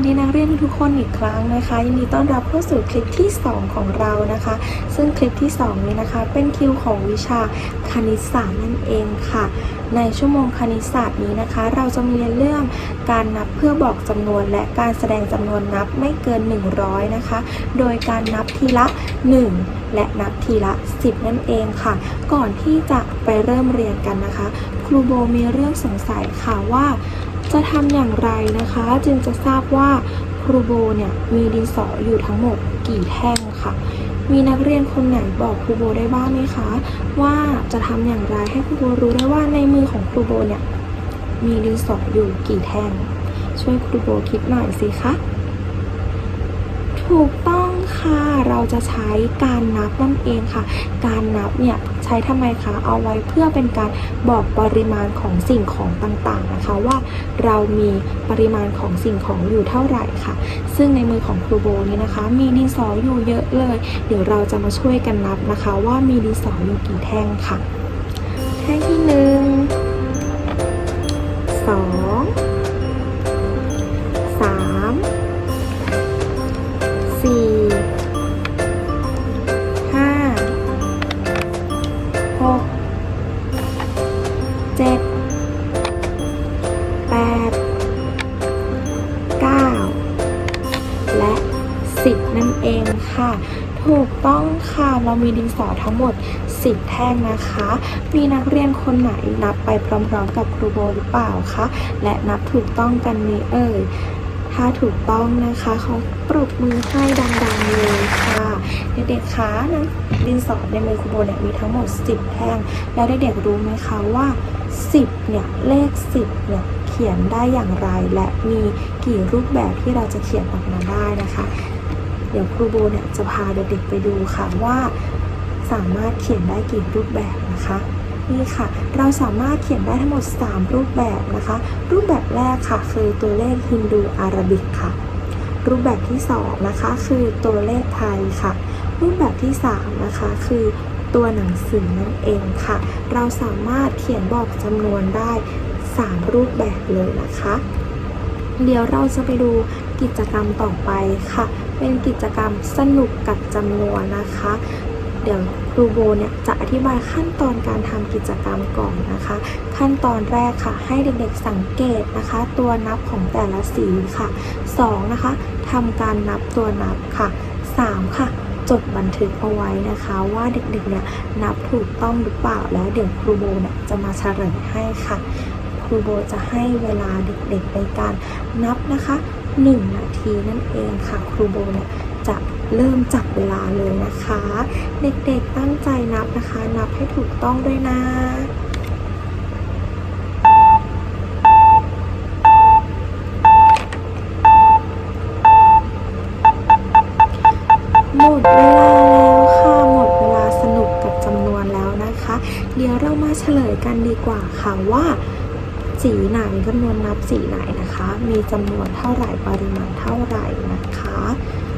สดีนักเรียนทุกคนอีกครั้งนะคะยินดีต้อนรับเข้าสู่คลิปที่ 2 ของเรานะคะ ซึ่งคลิปที่ 2 นี้นะคะ เป็นคิวของวิชาคณิตศาสตร์นั่นเองค่ะ ในชั่วโมงคณิตศาสตร์นี้นะคะ เราจะมีเรียนเรื่องการนับเพื่อบอกจำนวนและการแสดงจำนวนนับไม่เกิน 100 นะคะ โดยการนับทีละ 1 และนับทีละ 10 นั่นเองค่ะ ก่อนที่จะไปเริ่มเรียนกันนะคะ ครูโบมีเรื่องสงสัยค่ะว่า จะทำอย่างไรนะคะ จึงจะทราบว่าครูโบเนี่ยมีดินสออยู่ทั้งหมดกี่แท่งค่ะ มีนักเรียนคนไหนบอกครูโบได้บ้างไหมคะ ว่าจะทำอย่างไรให้ครูโบรู้ได้ว่าในมือของครูโบเนี่ยมีดินสออยู่กี่แท่ง ช่วยครูโบคิดหน่อยสิคะ ถูกต้อง ค่ะ เราจะใช้การนับนั่นเองค่ะ การนับเนี่ยใช้ทำไมคะ เอาไว้เพื่อเป็นการบอกปริมาณของสิ่งของต่างๆนะคะ ว่าเรามีปริมาณของสิ่งของอยู่เท่าไหร่ค่ะ ซึ่งในมือของครูโบนี่นะคะ มีดินสออยู่เยอะเลย เดี๋ยวเราจะมาช่วยกันนับนะคะ ว่ามีดินสออยู่กี่แท่งค่ะ เรามีดินสอทั้งหมด 10 แท่งนะคะ มีนักเรียนคนไหนนับไปพร้อมๆ กับครูโบหรือเปล่าคะ และนับถูกต้องกันไหมเอ่ย ถ้าถูกต้องนะคะเขาปรบมือให้ดังๆเลยค่ะ เด็กๆคะนะดินสอในมือครูโบเนี่ยมีทั้งหมด 10 แท่ง แล้วเด็กๆรู้ไหมคะว่า 10 เนี่ยเลข 10 เนี่ยเขียนได้อย่างไรและมีกี่รูปแบบที่เราจะเขียนออกมาได้นะคะ เดี๋ยวครูโบเนี่ยจะพาเด็กๆไปดูค่ะว่าสามารถเขียนได้กี่รูปแบบนะคะนี่ค่ะ เราสามารถเขียนได้ทั้งหมด 3 รูปแบบนะคะ รูปแบบแรกค่ะ คือตัวเลขฮินดูอาราบิกค่ะ รูปแบบที่ 2 นะคะ คือตัวเลขไทยค่ะ รูปแบบที่ 3 นะคะ คือตัวหนังสือนั่นเองค่ะ เราสามารถเขียนบอกจำนวนได้ 3 รูปแบบเลยนะคะ เดี๋ยวเราจะไปดูกิจกรรมต่อไปค่ะ เป็นกิจกรรมสนุกกับจำนวนนะคะ เดี๋ยวครูโบเนี่ยจะอธิบายขั้นตอนการทำกิจกรรมก่อนนะคะ ขั้นตอนแรกค่ะ ให้เด็กๆสังเกตนะคะ ตัวนับของแต่ละสีค่ะ 2. นะคะทำการนับตัวนับค่ะ 3. ค่ะจดบันทึกเอาไว้นะคะว่าเด็กๆเนี่ยนับถูกต้องหรือเปล่าแล้วเดี๋ยวครูโบเนี่ยจะมาเฉลยให้ค่ะ ครูโบจะให้เวลาเด็กๆในการนับนะคะ 1 นาทีนั่นเองค่ะครูโบเนี่ยจะเริ่มจับเวลาเลยนะคะ เด็กๆตั้งใจนับนะคะ นับให้ถูกต้องด้วยนะหมดเวลาแล้วค่ะ หมดเวลาสนุกกับจำนวนแล้วนะคะ เดี๋ยวเรามาเฉลยกันดีกว่าค่ะว่า สีไหนจำนวนนับสีไหนนะคะ มีจำนวนเท่าไหร่ปริมาณเท่าไหร่นะคะ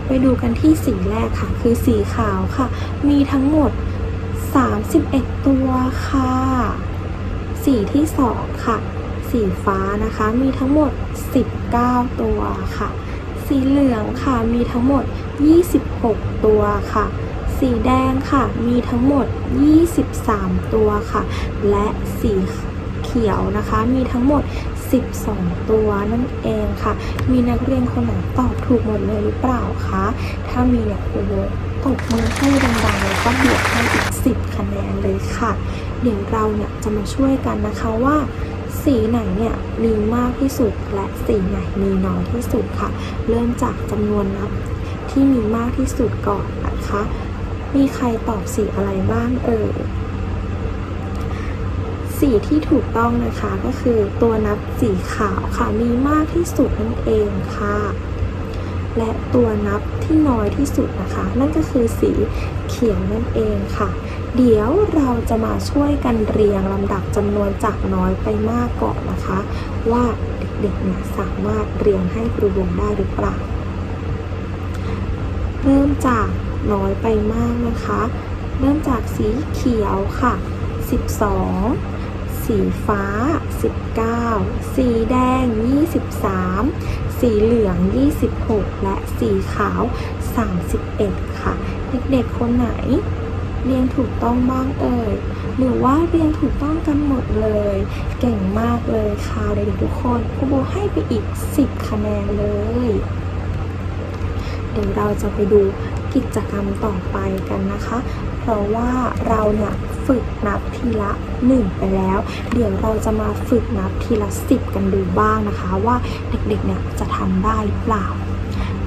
ไปดูกันที่สีแรกค่ะ คือสีขาวค่ะ มีทั้งหมด 31 ตัวค่ะ สีที่สองค่ะ สีฟ้านะคะ มีทั้งหมด 19 ตัวค่ะ สีเหลืองค่ะ มีทั้งหมด 26 ตัวค่ะสีแดงค่ะ มีทั้งหมด 23 ตัวค่ะ และสี ขียวนะคะ มีทั้งหมด 12 ตัวนั่นเองค่ะ มีนักเรียนคนไหนตอบถูกหมดเลยหรือเปล่าคะ ถ้ามีเนี่ยครูโบตบมือให้ดังๆแล้วก็บวกให้อีก 10 คะแนนเลยค่ะ เดี๋ยวเราเนี่ยจะมาช่วยกันนะคะว่าสีไหนเนี่ยมีมากที่สุดและสีไหนมีน้อยที่สุดค่ะ เริ่มจากจำนวนนับที่มีมากที่สุดก่อนนะคะ มีใครตอบสีอะไรบ้างเอ่ย สีที่ถูกต้องนะคะก็คือตัวนับสีขาวค่ะมีมากที่สุดนั่นเองค่ะ และตัวนับที่น้อยที่สุดนะคะ นั่นก็คือสีเขียวนั่นเองค่ะ เดี๋ยวเราจะมาช่วยกันเรียงลำดับจำนวนจากน้อยไปมากก่อนนะคะ ว่าเด็กๆเนี่ยสามารถเรียงให้ครูวงได้หรือเปล่า เริ่มจากน้อยไปมากนะคะ เริ่มจากสีเขียวค่ะ 12 สีฟ้า 19 สีแดง 23 สีเหลือง 26 และสีขาว 31 ค่ะ เด็กๆ คนไหน เรียงถูกต้องบ้างเอ่ย หรือว่าเรียงถูกต้องกันหมดเลย เก่งมากเลยค่ะเด็กๆทุกคนครูโบให้ไปอีก 10 คะแนนเลย เดี๋ยวเราจะไปดูกิจกรรมต่อไปกันนะคะ เพราะว่าเราเนี่ยฝึกนับทีละ 1 ไปแล้ว เดี๋ยวเราจะมาฝึกนับทีละ 10 กันดูบ้างนะคะ ว่าเด็กๆเนี่ยจะทำได้หรือเปล่า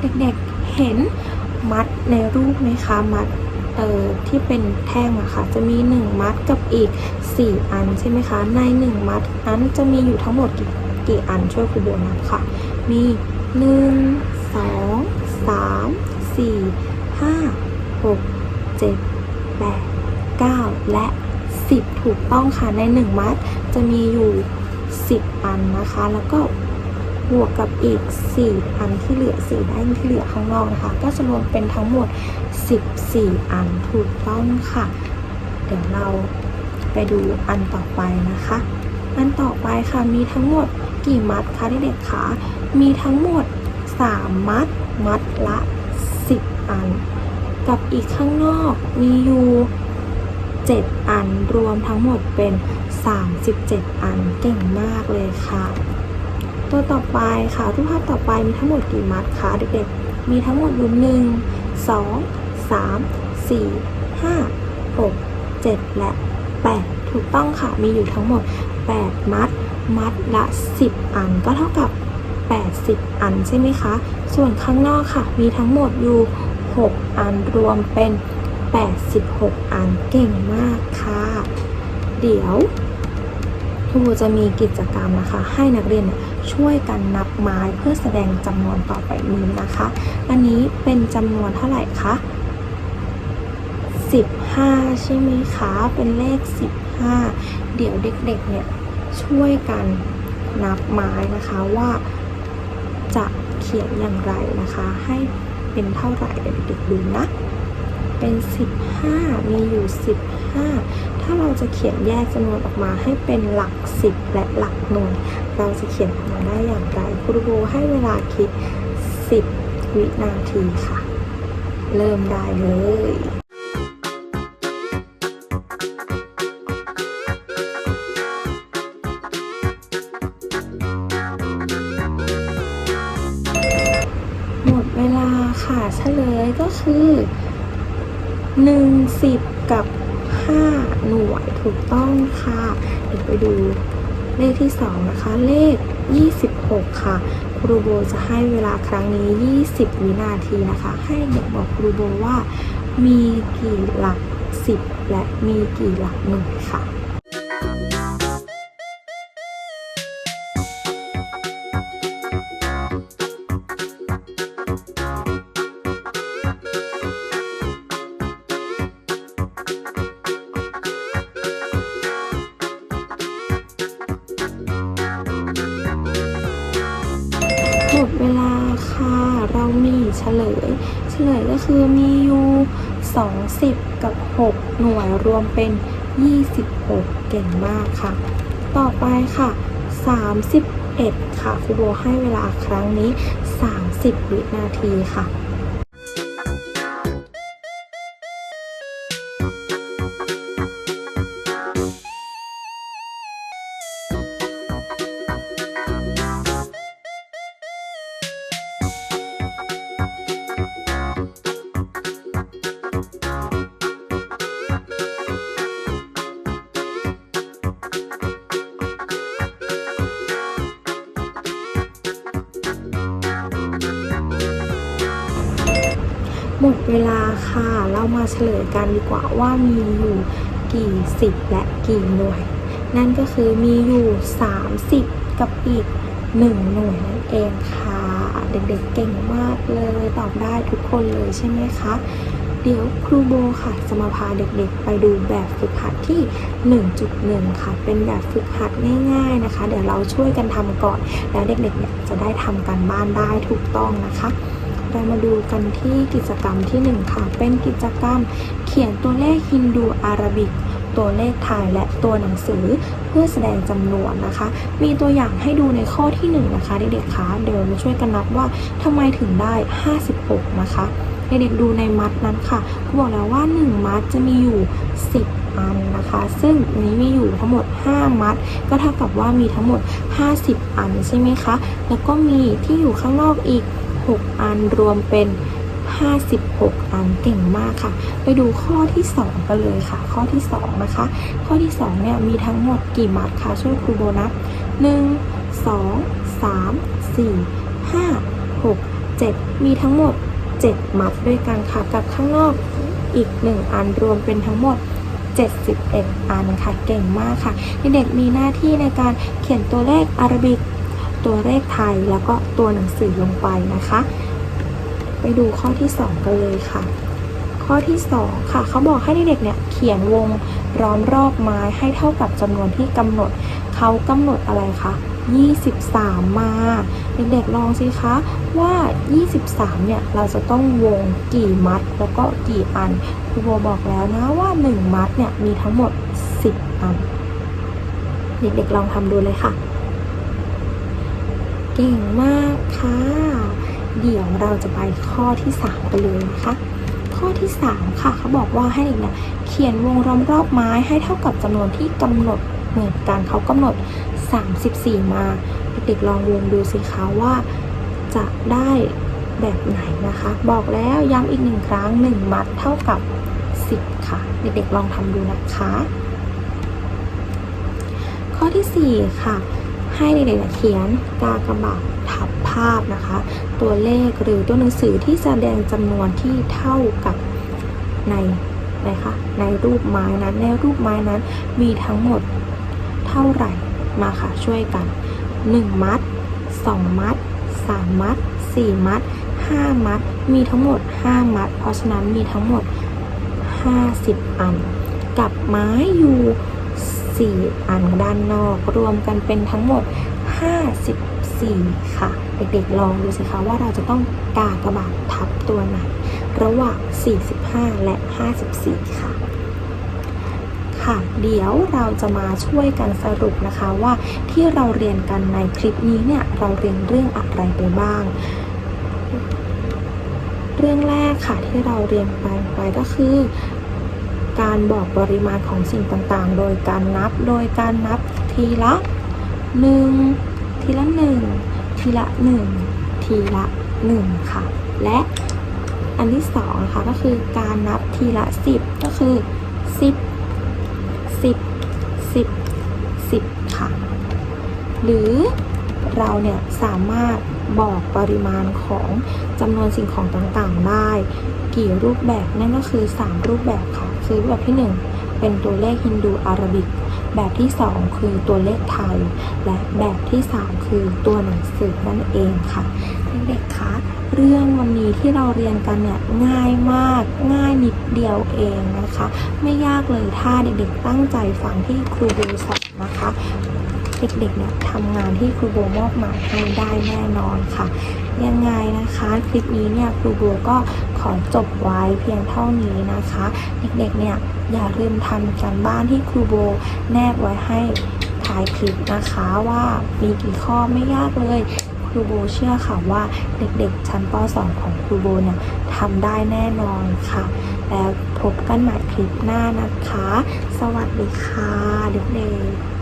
เด็กๆเห็นมัดในรูปไหมคะมัดเอ่อที่เป็นแท่งอะค่ะจะมี 1 มัดกับอีก 4 อันใช่ไหมคะใน 1 มัดนั้นจะมีอยู่ทั้งหมดกี่กี่อันช่วยครูโบนับค่ะ มี 1 2 3 4 5 6 7 8 9 และ 10 ถูกต้องค่ะ ใน 1 มัดจะมีอยู่ 10 อันนะคะ แล้วก็บวกกับอีก 4 อันที่เหลือ4ด้านที่เหลือข้างนอกนะคะ ก็จะรวมเป็นทั้งหมด 14 อันถูกต้องค่ะ เดี๋ยวเราไปดูอันต่อไปนะคะ อันต่อไปค่ะมีทั้งหมดกี่มัดคะเด็กๆคะมีทั้งหมด 3 มัด มัดละ 10 อัน กับอีกข้างนอกมีอยู่ 7 อัน รวมทั้งหมดเป็น 37 อัน เก่งมากเลยค่ะ ตัวต่อไปค่ะ รูปภาพต่อไปมีทั้งหมดกี่มัดคะเด็กๆ มีทั้งหมดอยู่หนึ่งสองสามสี่ห้าหกเจ็ดและแปดถูกต้องค่ะ มีอยู่ทั้งหมด 8 มัด มัดละ 10 อัน ก็เท่ากับ 80 อันใช่ไหมคะ ส่วนข้างนอกค่ะ มีทั้งหมดอยู่ 6 อัน รวมเป็น 86 อันเก่งมากค่ะ เดี๋ยวครูจะมีกิจกรรมนะคะ ให้นักเรียนช่วยกันนับไม้เพื่อแสดงจำนวนต่อไปนี้นะคะ อันนี้เป็นจำนวนเท่าไหร่คะ15 ใช่ไหมคะ เป็นเลข 15 เดี๋ยวเด็กๆเนี่ยช่วยกันนับไม้นะคะว่าจะเขียนอย่างไรนะคะ ให้เป็นเท่าไหร่เด็กๆดูนะ เป็น 15 มีอยู่ 15 ถ้าเราจะเขียนแยกจำนวนออกมาให้เป็นหลัก 10 และหลักหน่วย เราจะเขียนออกมาได้อย่างไรครูโบให้เวลาคิด 10 วินาทีค่ะ เริ่มได้เลยหมดเวลาค่ะเฉลยก็คือ 1 10กับ5หน่วยถูกต้องค่ะ เดี๋ยวไปดูเลขที่2นะคะเลข 26 ค่ะ ครูโบจะให้เวลาครั้งนี้ 20 วินาทีนะคะ ให้เด็กบอกครูโบว่า มีกี่หลัก 10 และมีกี่หลักหน่วยค่ะ เฉลย เฉลยก็คือมีอยู่ 20 กับ 6 หน่วยรวมเป็น 26 เก่งมากค่ะ ต่อไปค่ะ 31 ค่ะครูโบให้เวลาครั้งนี้ 30 วินาทีค่ะ หมดเวลาค่ะ เรามาเฉลยกันดีกว่าว่ามีอยู่กี่สิบและกี่หน่วย นั่นก็คือมีอยู่ 30 กับอีก 1 หน่วยนั่นเองค่ะ เด็กๆเก่งมากเลยตอบได้ทุกคนเลยใช่ไหมคะ เดี๋ยวครูโบค่ะจะมาพาเด็กๆ ไปดูแบบฝึกหัดที่ 1.1 ค่ะ เป็นแบบฝึกหัดง่าย ๆนะคะ เดี๋ยวเราช่วยกันทำก่อน แล้วเด็กๆเนี่ยจะได้ทำการบ้านได้ถูกต้องนะคะ เรามาดูกันที่กิจกรรมที่ 1 ค่ะ เป็นกิจกรรมเขียนตัวเลขฮินดูอาราบิก ตัวเลขไทยและตัวหนังสือเพื่อแสดงจำนวนนะคะ มีตัวอย่างให้ดูในข้อที่ 1นงนะคะเด็กๆคะเดี๋ยวมาช่วยกันนับว่าทำไมถึงได้ 56 นะคะเด็กๆดูในมัดนั้นค่ะเขาบอกแล้วว่า 1 มัดจะมีอยู่ 10 อันนะคะ ซึ่งนนี้มีอยู่ทั้งหมด 5 มัด ก็เท่ากับว่ามีทั้งหมด 50 อันใช่ไหมคะ แล้วก็มีที่อยู่ข้างนอกอีก 6 อันรวมเป็น 56 อันเก่งมากค่ะ ไปดูข้อที่ 2 กันเลยค่ะ ข้อที่ 2 นะคะ ข้อที่ 2 เนี่ยมีทั้งหมดกี่มัดคะช่วยครูโบนับ1 2 3 4 5 6 7 มีทั้งหมด 7 มัดด้วยกันค่ะ กับข้างนอกอีก 1 อันรวมเป็นทั้งหมด71 อันค่ะ เก่งมากค่ะเด็กๆมีหน้าที่ในการเขียนตัวเลขอารบิก ตัวเลขไทยแล้วก็ตัวหนังสือลงไปนะคะ ไปดูข้อที่ 2 กันเลยค่ะ ข้อที่ 2 ค่ะ เขาบอกให้เด็กๆเนี่ยเขียนวงล้อมรอบไม้ให้เท่ากับจำนวนที่กำหนด เขากำหนดอะไรคะ23 มา เด็กๆลองสิคะว่า 23 เนี่ย เราจะต้องวงกี่มัด แล้วก็กี่อันครูโบบอกแล้วนะว่า 1 มัดเนี่ย มีทั้งหมด 10 อัน เด็กๆลองทำดูเลยค่ะ เก่งมากค่ะ เดี๋ยวเราจะไปข้อที่ 3 กันเลยนะคะ ข้อที่ 3 ค่ะเขาบอกว่าให้เด็กเนี่ยเขียนวงล้อมรอบไม้ให้เท่ากับจำนวนที่กำหนดเหมือนกันเขากำหนด 34 มา เด็กๆลองวงดูสิคะว่าจะได้แบบไหนนะคะ บอกแล้วย้ำอีกหนึ่งครั้ง 1 มัดเท่ากับ 10 ค่ะ เด็กๆลองทำดูนะคะ ข้อที่ 4 ค่ะ ให้เด็กๆเขียนกากบาททับภาพนะคะ ตัวเลขหรือตัวหนังสือที่แสดงจำนวนที่เท่ากับในนะคะในรูปไม้นั้นในรูปไม้นั้นมีทั้งหมดเท่าไหร่มาค่ะช่วยกัน 1 มัด 2 มัด 3 มัด 4 มัด 5 มัด มีทั้งหมด 5 มัด เพราะฉะนั้นมีทั้งหมด 50 อัน กับไม้อยู่ 4 อันด้านนอกรวมกันเป็นทั้งหมด 54 ค่ะ เด็กๆลองดูสิคะว่าเราจะต้องกากระบาททับตัวไหนระหว่าง 45 และ 54 ค่ะค่ะเดี๋ยวเราจะมาช่วยกันสรุปนะคะว่าที่เราเรียนกันในคลิปนี้เนี่ยเราเรียนเรื่องอะไรไปบ้าง เรื่องแรกค่ะที่เราเรียนไปไปก็คือ การบอกปริมาณของสิ่งต่างๆ โดยการนับ โดยการนับทีละหนึ่งทีละหนึ่งทีละหนึ่งทีละหนึ่งค่ะ และอันที่สองนะคะก็คือการนับทีละสิบก็คือสิบสิบสิบสิบค่ะ หรือเราเนี่ยสามารถบอกปริมาณของจำนวนสิ่งของต่างๆได้ กี่รูปแบบนั่นก็คือ 3 รูปแบบค่ะ คือแบบที่ 1 เป็นตัวเลขฮินดูอารบิก แบบที่ 2 คือตัวเลขไทย และแบบที่ 3 คือตัวหนังสือนั่นเองค่ะเด็กๆคะเรื่องวันนี้ที่เราเรียนกันเนี่ยง่ายมากง่ายนิดเดียวเองนะคะ ไม่ยากเลยถ้าเด็กๆตั้งใจฟังที่ครูดูสอนนะคะ เด็กๆเนี่ยทำงานที่ครูโบมอบหมายให้ได้แน่นอนค่ะ ยังไงนะคะคลิปนี้เนี่ยครูโบก็ขอจบไว้เพียงเท่านี้นะคะ เด็กๆเนี่ยอย่าลืมทำการบ้านที่ครูโบแนบไว้ให้ท้ายคลิปนะคะว่ามีกี่ข้อไม่ยากเลยครูโบเชื่อค่ะว่าเด็กๆ ชั้นป .2 ของครูโบเนี่ยทำได้แน่นอนค่ะ แล้วพบกันใหม่คลิปหน้านะคะ สวัสดีค่ะเด็กๆ